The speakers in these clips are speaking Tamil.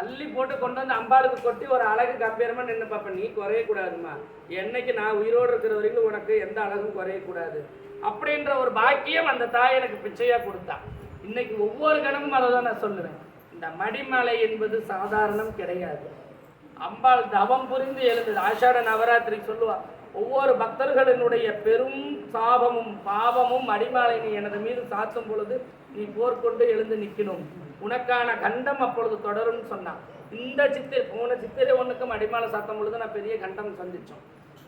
அள்ளி போட்டு கொண்டு வந்து அம்பாளுக்கு கொட்டி ஒரு அழகு கம்பீரமாக நின்று பார்ப்பேன் நீ குறையக்கூடாதும்மா. என்னைக்கு நான் உயிரோடு இருக்கிற வரைக்கும் உனக்கு எந்த அழகும் குறையக்கூடாது. அப்படின்ற ஒரு பாக்கியம் அந்த தாய் எனக்கு பிச்சையாக கொடுத்தா. இன்னைக்கு ஒவ்வொரு கணமும் அதை தான் நான் சொல்லுவேன். இந்த மடிமலை என்பது சாதாரணம் கிடையாது. அம்பாள் தவம் புரிந்து எழுந்தது. ஆஷாட நவராத்திரிக்கு சொல்லுவா ஒவ்வொரு பக்தர்களினுடைய பெரும் சாபமும் பாவமும் அடிமாலை நீ எனது மீது சாத்தும் பொழுது நீ போர்க்கொண்டு எழுந்து நிற்கணும். உனக்கான கண்டம் அப்பொழுது தொடரும்னு சொன்னான் இந்த சித்திரை போன சித்திரை ஒன்றுக்கும் அடிமாலை சாத்தும் பொழுது நான் பெரிய கண்டம் சந்தித்தோம்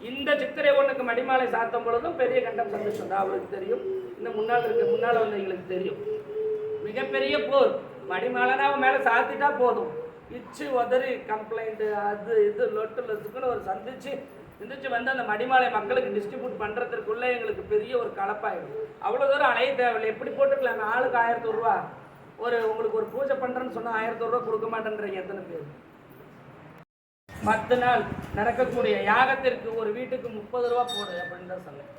இந்த சித்திரை ஒன்றுக்கு மடிமாலை சாத்தும் பொழுதும் பெரிய கண்டம் சந்திச்சோம். அவருக்கு தெரியும். இந்த முன்னால் இருக்க முன்னால் வந்தவங்களுக்கு தெரியும். மிகப்பெரிய போர். மடிமாலைனா அவன் மேலே சாத்திட்டா போதும். இச்சு உதறி கம்ப்ளைண்ட்டு அது இது லொட்டு லொட்டுக்குன்னு ஒரு சந்திச்சு சிந்திச்சு வந்து அந்த மடிமாலை மக்களுக்கு டிஸ்ட்ரிபியூட் பண்ணுறதுக்குள்ளே எங்களுக்கு பெரிய ஒரு கலப்பாயிடும். அவ்வளோ தூரம் அலைய தேவையில்லை. எப்படி போட்டுக்கலாம்? ஆளுக்கு ஆயிரத்தி ரூபா. ஒரு உங்களுக்கு ஒரு பூஜை பண்ணுறேன்னு சொன்னால் ஆயிரத்தி ரூபா கொடுக்க மாட்டேன்றீங்க எத்தனை பேர்? மற்ற நாள் நடக்கக்கூடிய யாகத்திற்கு ஒரு வீட்டுக்கு முப்பது ரூபா போடு அப்படின்னு தான் சொன்னேன்.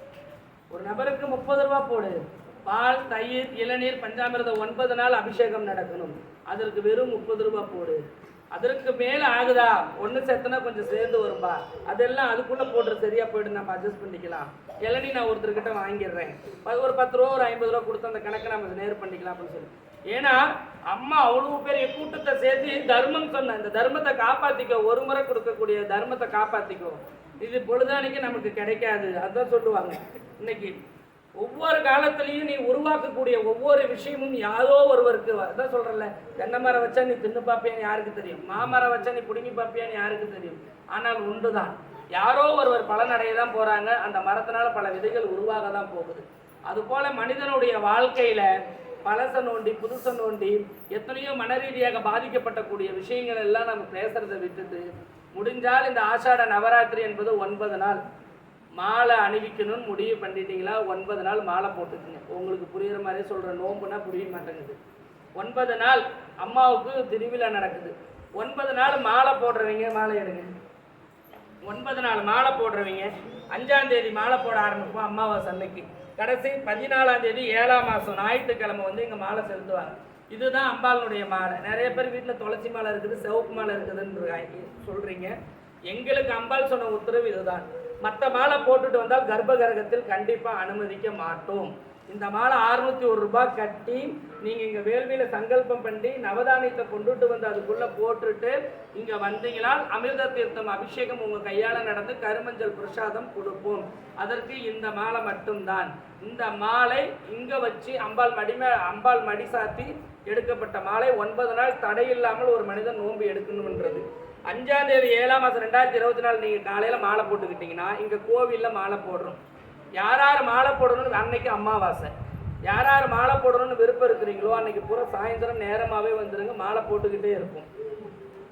ஒரு நபருக்கு முப்பது ரூபா போடு. பால் தயிர் இளநீர் பஞ்சாமிரதம் ஒன்பது நாள் அபிஷேகம் நடக்கணும். அதற்கு வெறும் முப்பது ரூபா போடு. அதற்கு மேலே ஆகுதா? ஒன்று சேர்த்தனா கொஞ்சம் சேர்ந்து வரும்பா. அதெல்லாம் அதுக்குள்ளே போடுற சரியாக போய்ட்டு நம்ம அட்ஜஸ்ட் பண்ணிக்கலாம். இளநீ நான் ஒருத்தர்கிட்ட வாங்கிடுறேன். ஒரு பத்து ரூபா ஒரு ஐம்பது ரூபா கொடுத்து அந்த கணக்கை நம்ம நேர் பண்ணிக்கலாம் அப்படின்னு சொல்லி. ஏன்னா அம்மா அவ்வளவு பெரிய கூட்டத்தை சேர்த்து தர்மம் சொன்ன. இந்த தர்மத்தை காப்பாற்றிக்கோ ஒரு முறை கொடுக்கக்கூடிய தர்மத்தை காப்பாற்றிக்கோ இது பொழுதானிக்கு நமக்கு கிடைக்காது. அதான் சொல்லுவாங்க. இன்னைக்கு ஒவ்வொரு காலத்துலேயும் நீ உருவாக்கக்கூடிய ஒவ்வொரு விஷயமும் யாரோ ஒருவருக்கு அதான் சொல்கிறல்ல தென்னை மரம் வச்சா நீ தின்னு பார்ப்பியான்னு யாருக்கு தெரியும்? மாமரம் வச்சா நீ பிடுங்கி பார்ப்பியான்னு யாருக்கு தெரியும்? ஆனால் உண்டு தான் யாரோ ஒருவர் பலனடைய தான் போகிறாங்க அந்த மரத்தினால பல விதைகள் உருவாக தான் போகுது. அதுபோல் மனிதனுடைய வாழ்க்கையில் பழசை நோண்டி புதுசை நோண்டி எத்தனையோ மனரீதியாக பாதிக்கப்பட்டக்கூடிய விஷயங்கள் எல்லாம் நம்ம பேசுறதை விட்டுட்டு முடிஞ்சால் இந்த ஆஷாட நவராத்திரி என்பது ஒன்பது நாள். மாலை அணிவிக்கணும்னு முடிவு பண்ணிட்டீங்களா? ஒன்பது நாள் மாலை போட்டுக்குங்க. உங்களுக்கு புரிகிற மாதிரி சொல்கிற நோம்புனா புரிய மாட்டேங்குது. ஒன்பது நாள் அம்மாவுக்கு திருவிழா நடக்குது. ஒன்பது நாள் மாலை போடுறவங்க மாலை எடுங்க. ஒன்பது நாள் மாலை போடுறவங்க அஞ்சாந்தேதி மாலை போட ஆரம்பிப்போம் அம்மாவை அன்னைக்கு கடைசி பதினாலாம் தேதி ஏழாம் மாதம் ஞாயிற்றுக்கிழமை வந்து இங்கே மாலை செலுத்துவாங்க. இதுதான் அம்பாளுடைய மாலை. நிறைய பேர் வீட்டில் துளசி மாலை இருக்குது சிவப்பு மாலை இருக்குதுன்னு சொல்கிறீங்க எங்களுக்கு அம்பாள் சொன்ன உத்தரவு இதுதான். மற்ற மாலை போட்டுட்டு வந்தால் கர்ப்ப கிரகத்தில் கண்டிப்பாக அனுமதிக்க மாட்டோம். இந்த மாலை அறுநூத்தி ஒரு ரூபாய் கட்டி நீங்கள் இங்கே வேள்வியில் சங்கல்பம் பண்ணி நவதானியத்தை கொண்டுட்டு வந்து அதுக்குள்ளே போட்டுட்டு இங்கே வந்தீங்கன்னா அமிர்த தீர்த்தம் அபிஷேகம் உங்கள் கையால் நடந்து கருமஞ்சள் பிரசாதம் கொடுப்போம். அதற்கு இந்த மாலை மட்டும்தான். இந்த மாலை இங்கே வச்சு அம்பாள் மடிமே அம்பாள் மடி சாத்தி எடுக்கப்பட்ட மாலை ஒன்பது நாள் தடையில்லாமல் ஒரு மனிதன் நோன்பு எடுக்கணும்ன்றது. அஞ்சாம் தேதி ஏழாம் மாதம் ரெண்டாயிரத்தி இருபத்தி நாலு நீங்கள் காலையில் மாலை போட்டுக்கிட்டீங்கன்னா இங்கே கோவிலில் மாலை போடுறோம். யார் யார் மாலை போடணும்னு அன்னைக்கு அமாவாசை யார் யார் மாலை போடணும்னு விருப்பம் இருக்கிறீங்களோ அன்னைக்கு பூரா சாயந்தரம் நேரமாகவே வந்துடுங்க மாலை போட்டுக்கிட்டே இருக்கும்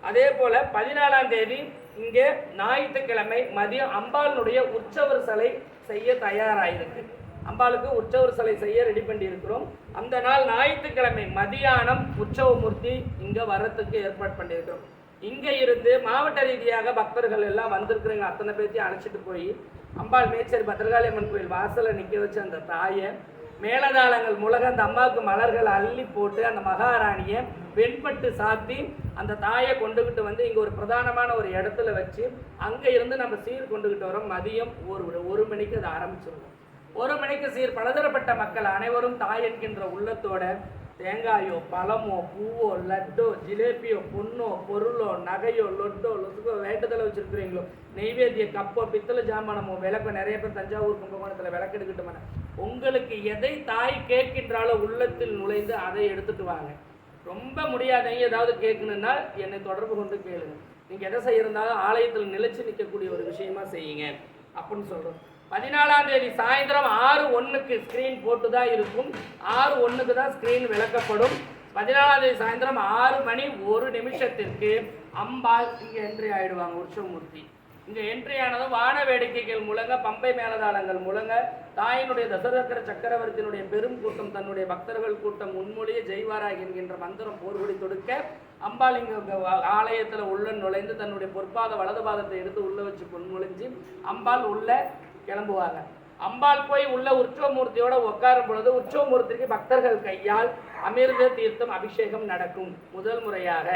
அதே போல் பதினாலாம் தேதி இங்கே ஞாயிற்றுக்கிழமை மதியம் அம்பாளுடைய உற்சவர் சிலை செய்ய தயாராகிருக்கு அம்பாளுக்கு உற்சவர் சிலை செய்ய ரெடி பண்ணியிருக்கிறோம். அந்த நாள் ஞாயிற்றுக்கிழமை மதியானம் உற்சவமூர்த்தி இங்கே வர்றதுக்கு ஏற்பாடு பண்ணியிருக்கிறோம். இங்கே இருந்து மாவட்ட ரீதியாக பக்தர்கள் எல்லாம் வந்திருக்கிறவங்க அத்தனை பேர்த்தையும் அழைச்சிட்டு போய் அம்பாள் மேச்சேரி பத்திரகாளி அம்மன் கோயில் வாசலில் நிற்க வச்ச அந்த தாயை மேலதாளங்கள் முழக அந்த அம்மாவுக்கு மலர்கள் அள்ளி போட்டு அந்த மகாராணியை வெண்பட்டு சாத்தி அந்த தாயை கொண்டுகிட்டு வந்து இங்கே ஒரு பிரதானமான ஒரு இடத்துல வச்சு அங்கே இருந்து நம்ம சீர் கொண்டுகிட்டு வரோம். மதியம் ஒரு ஒரு மணிக்கு அதை ஆரம்பிச்சிருவோம். ஒரு மணிக்கு சீர் பலதரப்பட்ட மக்கள் அனைவரும் தாய் என்கின்ற உள்ளத்தோட தேங்காயோ பழமோ பூவோ லட்டோ ஜிலேபியோ பொண்ணோ பொருளோ நகையோ லொட்டோ லொசுக்கோ வேட்டத்தில் வச்சுருக்குறீங்களோ? நெய்வேத்திய கப்போ பித்தளை ஜாமானமோ விளக்கோ நிறைய பேர் தஞ்சாவூர் கும்பகோணத்தில் விளக்கெடுக்கிட்டு மாட்டேன் உங்களுக்கு எதை தாய் கேட்கின்றாலோ உள்ளத்தில் நுழைந்து அதை எடுத்துட்டு வாங்க. ரொம்ப முடியாதவங்க ஏதாவது கேட்கணுன்னா என்னை தொடர்பு கொண்டு கேளுங்க. நீங்கள் எதை செய்யிருந்தாலும் ஆலயத்தில் நிலச்சி நிற்கக்கூடிய ஒரு விஷயமா செய்யுங்க. அப்படின்னு சொல்கிறோம் பதினாலாம் தேதி சாயந்தரம் ஆறு ஒன்றுக்கு ஸ்க்ரீன் போட்டு தான் இருக்கும். ஆறு ஒன்றுக்கு தான் ஸ்க்ரீன் விளக்கப்படும். பதினாலாம் தேதி சாயந்தரம் ஆறு மணி ஒரு நிமிஷத்திற்கு அம்பாள் இங்கே என்ட்ரி ஆகிடுவாங்க உற்சவமூர்த்தி. இங்கே என்ட்ரி ஆனதும் வான வேடிக்கைகள் முழங்க பம்பை மேலதாளங்கள் முழங்க தாயினுடைய தசரக்கர சக்கரவர்த்தியினுடைய பெரும் கூட்டம் தன்னுடைய பக்தர்கள் கூட்டம் முன்மொழிய ஜெய்வாராய் என்கின்ற மந்திரம் போர்கொடி தொடுக்க அம்பாள் இங்கே ஆலயத்தில் உள்ள நுழைந்து தன்னுடைய பொற்பாத வலது பாதத்தை எடுத்து உள்ள வச்சு பொன்மொழிஞ்சு அம்பாள் உள்ள கிளம்புவாங்க. அம்பாள் போய் உள்ள உற்சவமூர்த்தியோட உட்காரும் பொழுது உற்சவமூர்த்திக்கு பக்தர்கள் கையால் அமிர்த தீர்த்தம் அபிஷேகம் நடக்கும் முதல் முறையாக.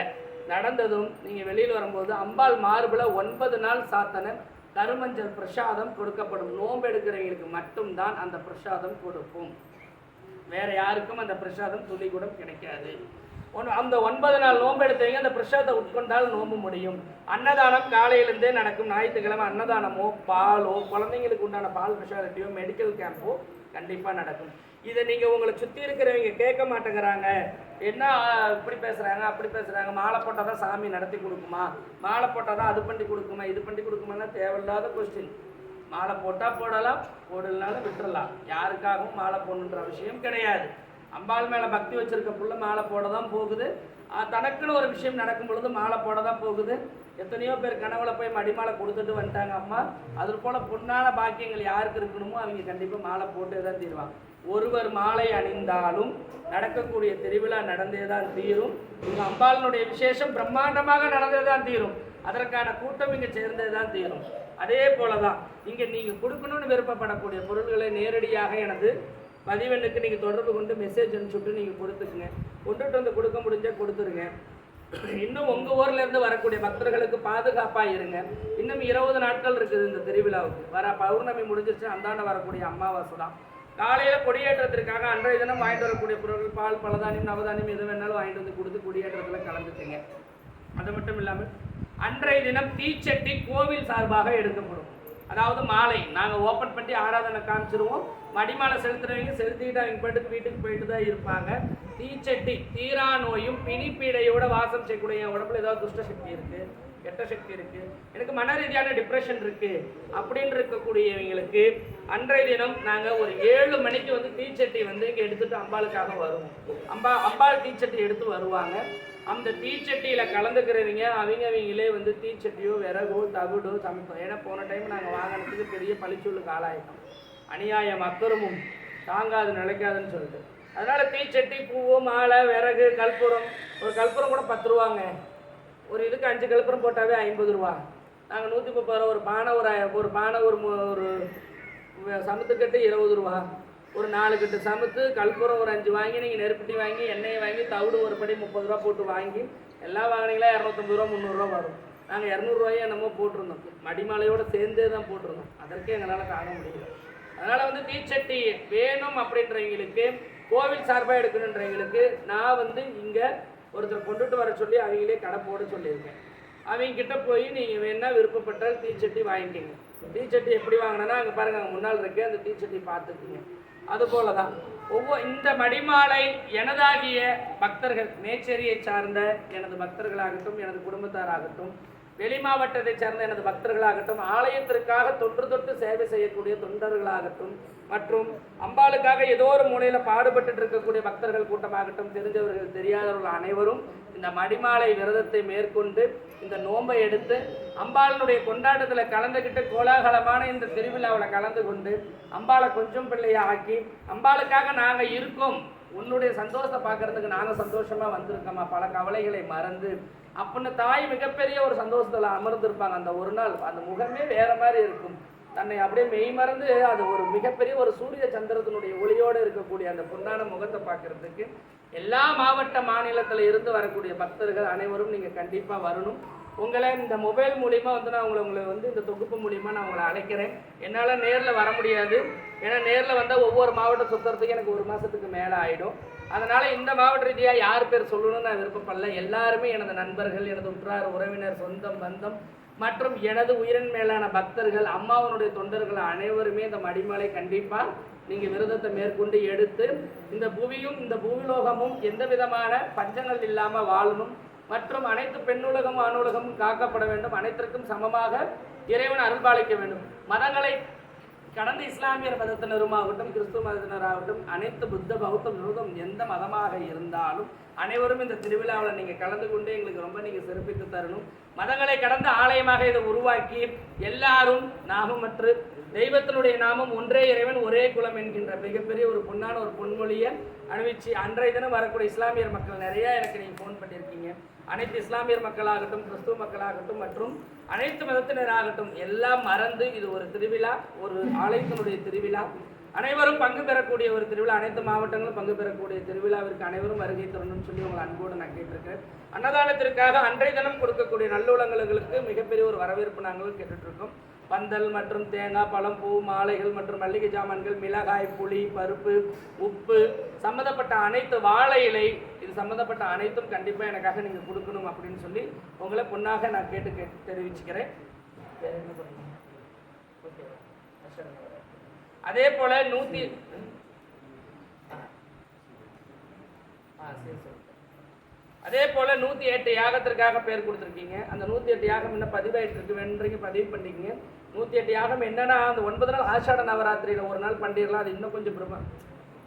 நடந்ததும் நீங்கள் வெளியில் வரும்போது அம்பாள் மார்பில் ஒன்பது நாள் சாத்தன கருமஞ்சள் பிரசாதம் கொடுக்கப்படும். நோம்பு எடுக்கிறவங்களுக்கு மட்டும்தான் அந்த பிரசாதம் கொடுக்கும் வேற யாருக்கும் அந்த பிரசாதம் துளி கூட கிடைக்காது. ஒன் அந்த ஒன்பது நாள் நோன்பு எடுத்தவங்க அந்த பிரசாதத்தை உட்கொண்டால் நோம்பு முடியும். அன்னதானம் காலையிலேருந்தே நடக்கும். ஞாயிற்றுக்கிழமை அன்னதானமோ பாலோ குழந்தைங்களுக்கு உண்டான பால் ஸ்பெஷாலிட்டியோ மெடிக்கல் கேம்போ கண்டிப்பாக நடக்கும். இதை நீங்கள் உங்களை சுற்றி இருக்கிறவங்க கேட்க மாட்டேங்கிறாங்க. என்ன இப்படி பேசுகிறாங்க அப்படி பேசுகிறாங்க மாலை போட்டால் தான் சாமி நடத்தி கொடுக்குமா? மாலை போட்டால் தான் அது பண்ணி கொடுக்குமா? இது பண்ணி கொடுக்குமானா தேவையில்லாத கொஸ்டின் மாலை போட்டால் போடலாம் போடலனாலும் விட்டுறலாம். யாருக்காகவும் மாலை போடணுன்ற அவசியம் கிடையாது. அம்பாள் மேலே பக்தி வச்சிருக்க புள்ள மாலை போட தான் போகுது தனக்குன்னு ஒரு விஷயம் நடக்கும் பொழுது மாலை போட தான் போகுது. எத்தனையோ பேர் கனவுல போய் மடிமாலை கொடுத்துட்டு வந்துட்டாங்க அம்மா. அது போல் பொன்னான பாக்கியங்கள் யாருக்கு இருக்கணுமோ அவங்க கண்டிப்பாக மாலை போட்டே தான் தீருவாங்க. ஒருவர் மாலை அணிந்தாலும் நடக்கக்கூடிய திருவிழா நடந்தே தான் தீரும். இங்கே அம்பாளினுடைய விசேஷம் பிரம்மாண்டமாக நடந்தே தான் தீரும். அதற்கான கூட்டம் இங்கே சேர்ந்தே தான் தீரும். அதே போல தான் இங்கே நீங்கள் கொடுக்கணும்னு விருப்பப்படக்கூடிய பொருள்களை நேரடியாக எனது பதிவெண்ணுக்கு நீங்கள் தொடர்பு கொண்டு மெசேஜ் அனுப்பிச்சுட்டு நீங்கள் கொடுத்துக்குங்க. கொண்டுட்டு வந்து கொடுக்க முடிஞ்சால் கொடுத்துருங்க. இன்னும் உங்கள் ஊர்லேருந்து வரக்கூடிய பக்தர்களுக்கு பாதுகாப்பாக இருங்க. இன்னும் இருபது நாட்கள் இருக்குது இந்த திருவிழாவுக்கு. வர பௌர்ணமி முடிஞ்சிருச்சு அந்தாண்ட வரக்கூடிய அமாவாசை தான். காலையில் கொடியேற்றத்திற்காக அன்றைய தினம் வாங்கிட்டு வரக்கூடிய பொருட்கள் பால் பலதானியம் நவதானியம் எது வேணாலும் வாங்கிட்டு வந்து கொடுத்து கொடியேற்றத்தில் கலந்துக்குங்க. அது மட்டும் இல்லாமல் அன்றைய தினம் தீச்சட்டி கோவில் சார்பாக எடுக்கப்படும். அதாவது மாலை. நாங்கள் ஓப்பன் பண்ணி ஆராதனை காமிச்சிருவோம். மடிமாலை செலுத்துறவங்க செலுத்திட்டு அவங்க பாட்டுக்கு வீட்டுக்கு போயிட்டு தான் இருப்பாங்க. தீச்சட்டி தீரா நோயும் பிணிப்பீடையோட வாசம் செய்யக்கூடிய என் உடம்புல ஏதாவது துஷ்ட சக்தி இருக்கு? கெட்ட சக்தி இருக்கு? எனக்கு மன ரீதியான டிப்ரெஷன் இருக்கு. அப்படின்னு இருக்கக்கூடியவங்களுக்கு அன்றைய தினம் நாங்கள் ஒரு ஏழு மணிக்கு வந்து தீச்சட்டி வந்து இங்கே எடுத்துட்டு அம்பாளுக்காக வருவோம். அம்பா அம்பாள் தீச்சட்டி எடுத்து வருவாங்க. அந்த தீச்சட்டியில் கலந்துக்கிறவங்க அவங்க அவங்களே வந்து தீச்சட்டியோ விறகோ தகுடோ சமைப்போம். ஏன்னா போன டைம் நாங்கள் வாங்கினதுக்கு பெரிய பழிச்சூலுக்கு ஆளாயிட்டோம். அநியாயம் அக்கறமும் தாங்காது நிலைக்காதுன்னு சொல்லிட்டு. அதனால் தீச்சட்டி பூவு மாலை விறகு கற்பூரம். ஒரு கற்பூரம் கூட பத்து ரூபாங்க. ஒரு இதுக்கு அஞ்சு கற்பூரம் போட்டாவே ஐம்பது ரூபா. நாங்கள் நூற்றி முப்பது ரூபா ஒரு பானை ஒரு ஒரு பானை ஒரு ஒரு சமத்துக்கட்டு சமுத்துக்கட்டு இருபது ரூபா. ஒரு நாலு கட்டு சமத்து கற்பூரம் ஒரு அஞ்சு வாங்கி நீங்கள் நெருப்பட்டி வாங்கி எண்ணெயை வாங்கி தவிடு ஒரு படி முப்பது ரூபா போட்டு வாங்கி எல்லா வாங்கினீங்களா இரநூத்தம்பது ரூபா முந்நூறுரூவா வரும். நாங்கள் இரநூறுவாயே என்னமோ போட்டிருந்தோம். மடிமாலையோடு சேர்ந்தே தான் போட்டிருந்தோம். அதற்கே எங்களால் காண முடியல. அதனால் வந்து தீச்சட்டி வேணும் அப்படின்றவங்களுக்கு கோவில் சார்பாக எடுக்கணுன்றவங்களுக்கு நான் வந்து இங்கே ஒருத்தர் கொண்டுட்டு வர சொல்லி அவங்களே கடை போட சொல்லியிருக்கேன். அவங்க கிட்டே போய் நீங்கள் வேணால் விருப்பப்பட்டால் தீச்சட்டி வாங்கிக்கிங்க. தீச்சட்டி எப்படி வாங்கினா அங்கே பாருங்கள் அங்கே முன்னால் இருக்கு அந்த தீச்சட்டி பார்த்துக்குங்க. அதுபோல தான் ஒவ்வொரு இந்த மடிமாலை எனதாகிய பக்தர்கள் மேச்சேரியை சார்ந்த எனது பக்தர்களாகட்டும் எனது குடும்பத்தாராகட்டும் வெளி மாவட்டத்தை சார்ந்த எனது பக்தர்களாகட்டும் ஆலயத்திற்காக தொன்று தொட்டு சேவை செய்யக்கூடிய தொண்டர்களாகட்டும் மற்றும் அம்பாளுக்காக ஏதோ ஒரு மூலையில் பாடுபட்டு இருக்கக்கூடிய பக்தர்கள் கூட்டமாகட்டும் தெரிஞ்சவர்கள் தெரியாதவர்கள் அனைவரும் இந்த மடிமாலை விரதத்தை மேற்கொண்டு இந்த நோன்பை எடுத்து அம்பாளினுடைய கொண்டாட்டத்தில் கலந்துக்கிட்டு கோலாகலமான இந்த திருவிழாவில் கலந்து கொண்டு அம்பாளை கொஞ்சம் பிள்ளையை ஆக்கி அம்பாளுக்காக நாங்கள் இருக்கோம். உன்னுடைய சந்தோஷத்தை பார்க்கறதுக்கு நாங்கள் சந்தோஷமாக வந்திருக்கோமா பல கவலைகளை மறந்து அப்படின்னு தாய் மிகப்பெரிய ஒரு சந்தோஷத்தில் அமர்ந்திருப்பாங்க. அந்த ஒரு நாள் அந்த முகமே வேற மாதிரி இருக்கும். தன்னை அப்படியே மெய் மறந்து அது ஒரு மிகப்பெரிய ஒரு சூரிய சந்திரத்தினுடைய ஒளியோடு இருக்கக்கூடிய அந்த பொன்னான முகத்தை பார்க்கறதுக்கு எல்லா மாவட்ட மாநிலத்தில் இருந்து வரக்கூடிய பக்தர்கள் அனைவரும் நீங்கள் கண்டிப்பாக வரணும். உங்களை இந்த மொபைல் மூலிமா வந்து நான் உங்களை உங்களை வந்து இந்த தொகுப்பு மூலிமா நான் உங்களை அழைக்கிறேன். என்னால் நேரில் வர முடியாது. ஏன்னா நேரில் வந்தால் ஒவ்வொரு மாவட்டம் சுற்றுறதுக்கு எனக்கு ஒரு மாதத்துக்கு மேலே ஆகிடும் அதனால் இந்த மாவட்ட ரீதியாக யார் பேர் சொல்லணும்னு நான் விருப்பப்படல. எல்லாருமே எனது நண்பர்கள் எனது உற்றார் உறவினர் சொந்தம் பந்தம் மற்றும் எனது உயிரின் மேலான பக்தர்கள் அம்மாவனுடைய தொண்டர்கள் அனைவருமே இந்த மடிமலை கண்டிப்பாக நீங்கள் விரதத்தை மேற்கொண்டு எடுத்து இந்த புவியும் இந்த பூவிலோகமும் எந்த விதமான பஞ்சங்கள் இல்லாமல் வாழணும். மற்றும் அனைத்து பெண்ணுலகம் ஆணுலகமும் காக்கப்பட வேண்டும். அனைத்திற்கும் சமமாக இறைவன் அருள்பாலிக்க வேண்டும். மதங்களை கடந்த இஸ்லாமியர் மதத்தினருமாகட்டும் கிறிஸ்துவ மதத்தினராகட்டும் அனைத்து புத்த பௌத்த விரோதம் எந்த மதமாக இருந்தாலும் அனைவரும் இந்த திருவிழாவில் நீங்கள் கலந்து கொண்டு எங்களுக்கு ரொம்ப நீங்கள் சிறப்பித்து தரணும். மதங்களை கடந்த ஆலயமாக இதை உருவாக்கி எல்லாரும் நாமமற்று தெய்வத்தினுடைய நாமம் ஒன்றே இறைவன் ஒரே குலம் என்கின்ற மிகப்பெரிய ஒரு பொன்னான ஒரு பொன்மொழியை அணிவிச்சு அன்றைய தினம் வரக்கூடிய இஸ்லாமியர் மக்கள் நிறையா எனக்கு நீங்கள் ஃபோன் பண்ணியிருக்கீங்க அனைத்து இஸ்லாமியர் மக்களாகட்டும் கிறிஸ்துவ மக்களாகட்டும் மற்றும் அனைத்து மதத்தினராகட்டும் எல்லாம் மறந்து இது ஒரு திருவிழா ஒரு ஆலயத்தினுடைய திருவிழா. அனைவரும் பங்கு பெறக்கூடிய ஒரு திருவிழா அனைத்து மாவட்டங்களும் பங்கு பெறக்கூடிய திருவிழாவிற்கு அனைவரும் வருகை தரணும்னு சொல்லி உங்களை அன்போடு நான் கேட்டிருக்கேன் அன்னதானத்திற்காக அன்றைய தினம் கொடுக்கக்கூடிய நல்லுள்ளங்களுக்கு மிகப்பெரிய ஒரு வரவேற்பு நாங்களும் கேட்டுட்ருக்கோம் பந்தல் மற்றும் தேங்காய் பழம் பூ மாலைகள் மற்றும் மல்லிகை ஜாமான்கள் மிளகாய் புளி பருப்பு உப்பு சம்மந்தப்பட்ட அனைத்து வாழை இலை இது சம்மந்தப்பட்ட அனைத்தும் கண்டிப்பாக எனக்காக நீங்கள் கொடுக்கணும் அப்படின்னு சொல்லி உங்களை பொண்ணாக நான் கேட்டு கே தெரிவிச்சுக்கிறேன். வேற என்ன ஓகே. அதே போல நூற்றி ஆ சரி சரி. அதே போல நூற்றி எட்டு யாகத்திற்காக பேர் கொடுத்துருக்கீங்க. அந்த நூற்றி எட்டு யாகம் இன்னும் பதிவாயிட்டு இருக்கு வேணுன்றீங்க பதிவு பண்ணிக்கங்க. நூற்றி எட்டு யாகம் என்னன்னா அந்த ஒன்பது நாள் ஆஷாட நவராத்திரியில் ஒரு நாள் பண்ணிடலாம். அது இன்னும் கொஞ்சம் பிரமா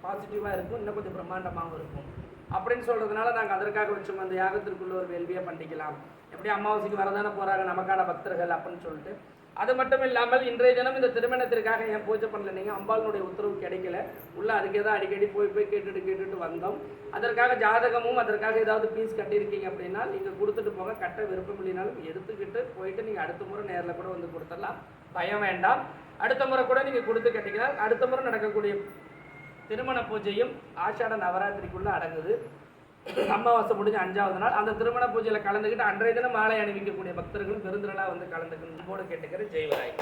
பாசிட்டிவா இருக்கும் இன்னும் கொஞ்சம் பிரம்மாண்டமாகவும் இருக்கும். அப்படின்னு சொல்கிறதுனால நாங்கள் அதற்காக வச்சோம் அந்த யாகத்திற்குள்ள ஒரு வேள்வியாக பண்ணிக்கலாம். எப்படி அமாவாசைக்கு வரதானே போகிறாங்க நமக்கான பக்தர்கள் அப்படின்னு சொல்லிட்டு. அது மட்டும் இல்லாமல் இன்றைய தினம் இந்த திருமணத்திற்காக ஏன் பூஜை பண்ணல? நீங்கள் அம்பாளுடைய உத்தரவு கிடைக்கல. உள்ள அதுக்கே தான் அடிக்கடி போய் போய் கேட்டுட்டு கேட்டுட்டு வந்தோம். அதற்காக ஜாதகமும் அதற்காக ஏதாவது பீஸ் கட்டியிருக்கீங்க அப்படின்னா நீங்கள் கொடுத்துட்டு போக கட்ட விருப்பம் இல்லைனாலும் எடுத்துக்கிட்டு போயிட்டு நீங்கள் அடுத்த முறை நேரில் கூட வந்து கொடுத்துடலாம். பயம் வேண்டாம். அடுத்த முறை கூட நீங்கள் கொடுத்து கட்டிக்கலாம். அடுத்த முறை நடக்கக்கூடிய திருமண பூஜையும் ஆஷாட நவராத்திரிக்குள்ளே அடங்குது. அமாவாசை முடிஞ்ச அஞ்சாவது நாள். அந்த திருமண பூஜையில் கலந்துக்கிட்டு அன்றைய தினம் மாலை அணிவிக்கக்கூடிய பக்தர்களும் பெருந்திரளாக வந்து கலந்துக்கணும். போட கேட்டுக்கிற ஜெய்வராய்.